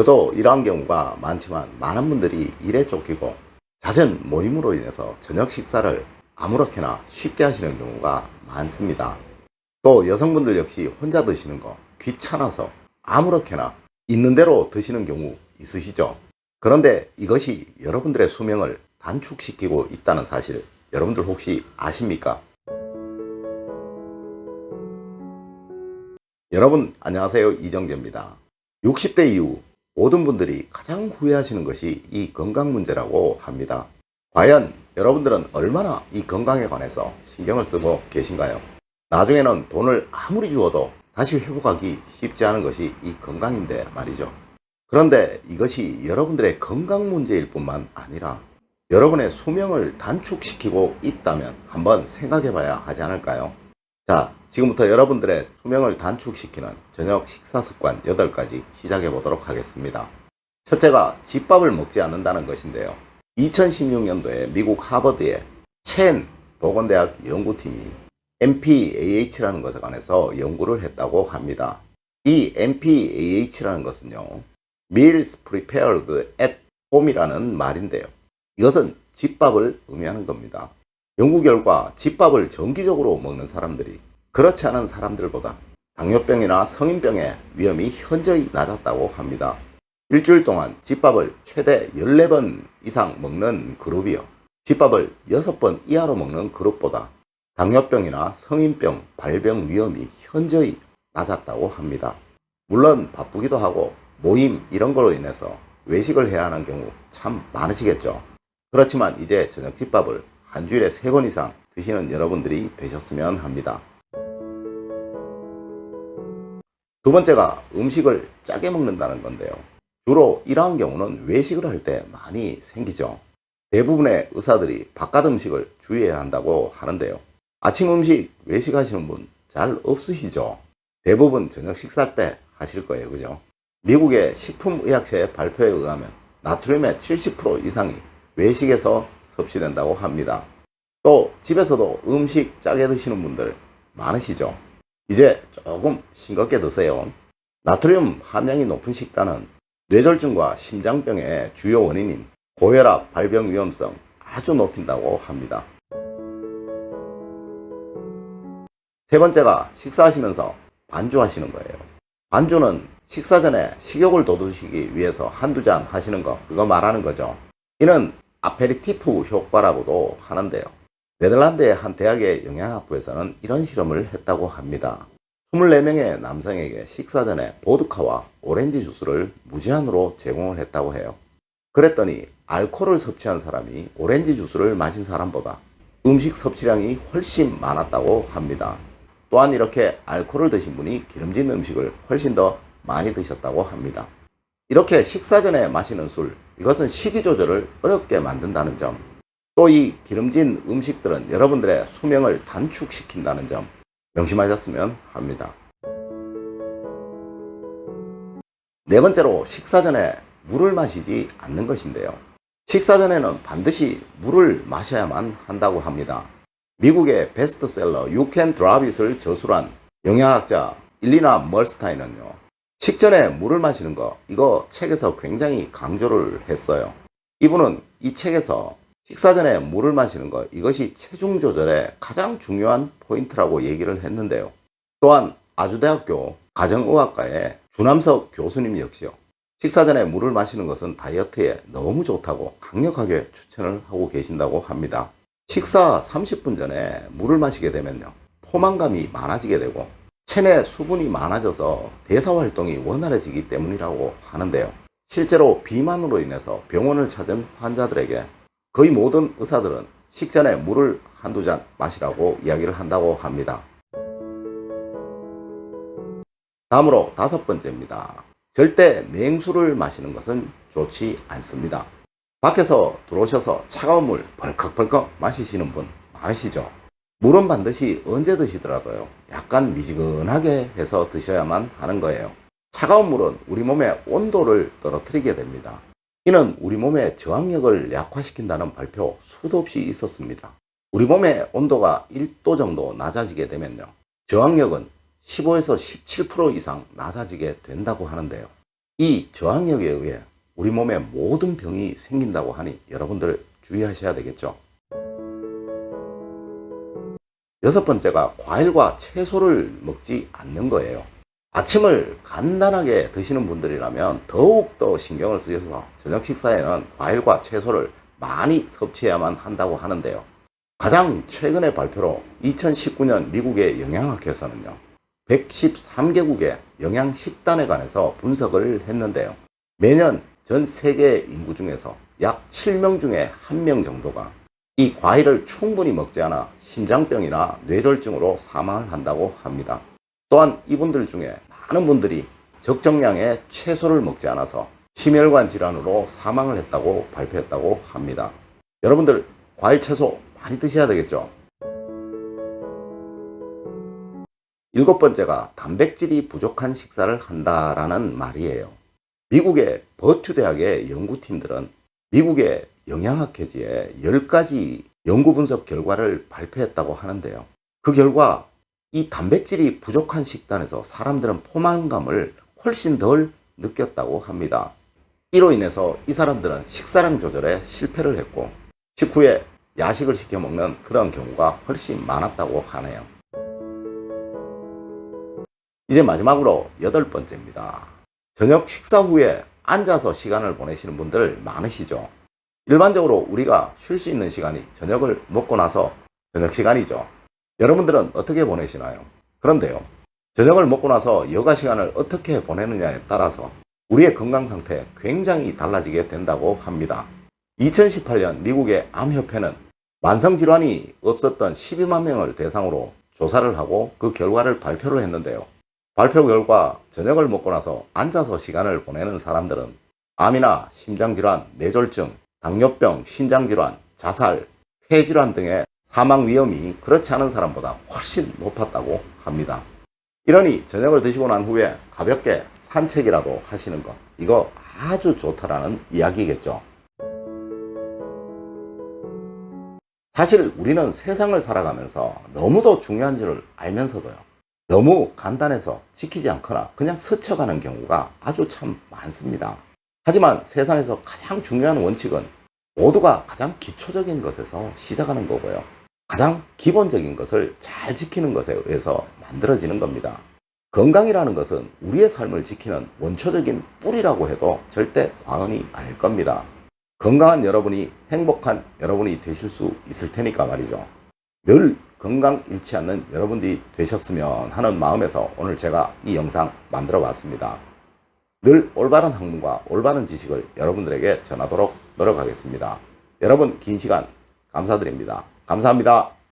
저도 이러한 경우가 많지만 많은 분들이 일에 쫓기고 잦은 모임으로 인해서 저녁 식사를 아무렇게나 쉽게 하시는 경우가 많습니다. 또 여성분들 역시 혼자 드시는 거 귀찮아서 아무렇게나 있는 대로 드시는 경우 있으시죠? 그런데 이것이 여러분들의 수명을 단축시키고 있다는 사실 여러분들 혹시 아십니까? 여러분 안녕하세요 이정재입니다. 60대 이후 모든 분들이 가장 후회하시는 것이 이 건강 문제라고 합니다. 과연 여러분들은 얼마나 이 건강에 관해서 신경을 쓰고 계신가요? 나중에는 돈을 아무리 주어도 다시 회복하기 쉽지 않은 것이 이 건강인데 말이죠. 그런데 이것이 여러분들의 건강 문제일 뿐만 아니라 여러분의 수명을 단축시키고 있다면 한번 생각해 봐야 하지 않을까요? 자, 지금부터 여러분들의 수명을 단축시키는 저녁 식사 습관 8가지 시작해 보도록 하겠습니다. 첫째가 집밥을 먹지 않는다는 것인데요. 2016년도에 미국 하버드의 첸 보건대학 연구팀이 MPAH라는 것에 관해서 연구를 했다고 합니다. 이 MPAH라는 것은요, Meals Prepared at Home이라는 말인데요. 이것은 집밥을 의미하는 겁니다. 연구 결과 집밥을 정기적으로 먹는 사람들이 그렇지 않은 사람들보다 당뇨병이나 성인병의 위험이 현저히 낮았다고 합니다. 일주일 동안 집밥을 최대 14번 이상 먹는 그룹이요. 집밥을 6번 이하로 먹는 그룹보다 당뇨병이나 성인병 발병 위험이 현저히 낮았다고 합니다. 물론 바쁘기도 하고 모임 이런 거로 인해서 외식을 해야 하는 경우 참 많으시겠죠. 그렇지만 이제 저녁 집밥을 한 주일에 3번 이상 드시는 여러분들이 되셨으면 합니다. 두 번째가 음식을 짜게 먹는다는 건데요. 주로 이러한 경우는 외식을 할 때 많이 생기죠. 대부분의 의사들이 바깥 음식을 주의해야 한다고 하는데요. 아침 음식 외식하시는 분 잘 없으시죠? 대부분 저녁 식사 때 하실 거예요. 그죠? 미국의 식품의학회 발표에 의하면 나트륨의 70% 이상이 외식에서 섭취된다고 합니다. 또 집에서도 음식 짜게 드시는 분들 많으시죠? 이제 조금 싱겁게 드세요. 나트륨 함량이 높은 식단은 뇌졸중과 심장병의 주요 원인인 고혈압 발병 위험성 아주 높인다고 합니다. 세 번째가 식사하시면서 반주하시는 거예요. 반주는 식사 전에 식욕을 돋우시기 위해서 한두 잔 하시는 거, 그거 말하는 거죠. 이는 아페리티프 효과라고도 하는데요. 네덜란드의 한 대학의 영양학부에서는 이런 실험을 했다고 합니다. 24명의 남성에게 식사 전에 보드카와 오렌지 주스를 무제한으로 제공을 했다고 해요. 그랬더니 알코올을 섭취한 사람이 오렌지 주스를 마신 사람보다 음식 섭취량이 훨씬 많았다고 합니다. 또한 이렇게 알코올을 드신 분이 기름진 음식을 훨씬 더 많이 드셨다고 합니다. 이렇게 식사 전에 마시는 술, 이것은 식이 조절을 어렵게 만든다는 점, 또 이 기름진 음식들은 여러분들의 수명을 단축시킨다는 점 명심하셨으면 합니다. 네 번째로 식사 전에 물을 마시지 않는 것인데요. 식사 전에는 반드시 물을 마셔야만 한다고 합니다. 미국의 베스트셀러 You Can Drop It을 저술한 영양학자 일리나 멀스타인은요. 식전에 물을 마시는 거 이거 책에서 굉장히 강조를 했어요. 이분은 이 책에서 식사 전에 물을 마시는 것 이것이 체중 조절의 가장 중요한 포인트라고 얘기를 했는데요. 또한 아주대학교 가정의학과의 주남석 교수님 역시요. 식사 전에 물을 마시는 것은 다이어트에 너무 좋다고 강력하게 추천을 하고 계신다고 합니다. 식사 30분 전에 물을 마시게 되면요. 포만감이 많아지게 되고 체내 수분이 많아져서 대사 활동이 원활해지기 때문이라고 하는데요. 실제로 비만으로 인해서 병원을 찾은 환자들에게 거의 모든 의사들은 식전에 물을 한두 잔 마시라고 이야기를 한다고 합니다. 다음으로 다섯 번째입니다. 절대 냉수를 마시는 것은 좋지 않습니다. 밖에서 들어오셔서 차가운 물 벌컥벌컥 마시시는 분 많으시죠? 물은 반드시 언제 드시더라도요. 약간 미지근하게 해서 드셔야만 하는 거예요. 차가운 물은 우리 몸의 온도를 떨어뜨리게 됩니다. 이는 우리 몸의 저항력을 약화시킨다는 발표 수도 없이 있었습니다. 우리 몸의 온도가 1도 정도 낮아지게 되면요. 저항력은 15에서 17% 이상 낮아지게 된다고 하는데요. 이 저항력에 의해 우리 몸에 모든 병이 생긴다고 하니 여러분들 주의하셔야 되겠죠. 여섯 번째가 과일과 채소를 먹지 않는 거예요. 아침을 간단하게 드시는 분들이라면 더욱더 신경을 쓰여서 저녁 식사에는 과일과 채소를 많이 섭취해야만 한다고 하는데요. 가장 최근의 발표로 2019년 미국의 영양학회에서는요. 113개국의 영양 식단에 관해서 분석을 했는데요. 매년 전 세계 인구 중에서 약 7명 중에 1명 정도가 이 과일을 충분히 먹지 않아 심장병이나 뇌졸중으로 사망을 한다고 합니다. 또한 이분들 중에 많은 분들이 적정량의 채소를 먹지 않아서 심혈관 질환으로 사망을 했다고 발표했다고 합니다. 여러분들 과일 채소 많이 드셔야 되겠죠? 일곱 번째가 단백질이 부족한 식사를 한다라는 말이에요. 미국의 버튜 대학의 연구팀들은 미국의 영양학 회지에 10가지 연구 분석 결과를 발표했다고 하는데요. 그 결과 이 단백질이 부족한 식단에서 사람들은 포만감을 훨씬 덜 느꼈다고 합니다. 이로 인해서 이 사람들은 식사량 조절에 실패를 했고 식후에 야식을 시켜 먹는 그런 경우가 훨씬 많았다고 하네요. 이제 마지막으로 여덟 번째입니다. 저녁 식사 후에 앉아서 시간을 보내시는 분들 많으시죠? 일반적으로 우리가 쉴 수 있는 시간이 저녁을 먹고 나서 저녁 시간이죠. 여러분들은 어떻게 보내시나요? 그런데요. 저녁을 먹고 나서 여가 시간을 어떻게 보내느냐에 따라서 우리의 건강 상태 굉장히 달라지게 된다고 합니다. 2018년 미국의 암협회는 만성질환이 없었던 12만 명을 대상으로 조사를 하고 그 결과를 발표를 했는데요. 발표 결과 저녁을 먹고 나서 앉아서 시간을 보내는 사람들은 암이나 심장질환, 뇌졸중, 당뇨병, 신장질환, 자살, 폐질환 등의 사망 위험이 그렇지 않은 사람보다 훨씬 높았다고 합니다. 이러니 저녁을 드시고 난 후에 가볍게 산책이라도 하시는 것, 이거 아주 좋다라는 이야기겠죠. 사실 우리는 세상을 살아가면서 너무도 중요한 줄을 알면서도요. 너무 간단해서 지키지 않거나 그냥 스쳐가는 경우가 아주 참 많습니다. 하지만 세상에서 가장 중요한 원칙은 모두가 가장 기초적인 것에서 시작하는 거고요. 가장 기본적인 것을 잘 지키는 것에 의해서 만들어지는 겁니다. 건강이라는 것은 우리의 삶을 지키는 원초적인 뿌리라고 해도 절대 과언이 아닐 겁니다. 건강한 여러분이 행복한 여러분이 되실 수 있을 테니까 말이죠. 늘 건강 잃지 않는 여러분들이 되셨으면 하는 마음에서 오늘 제가 이 영상 만들어 봤습니다. 늘 올바른 학문과 올바른 지식을 여러분들에게 전하도록 노력하겠습니다. 여러분 긴 시간 감사드립니다. 감사합니다.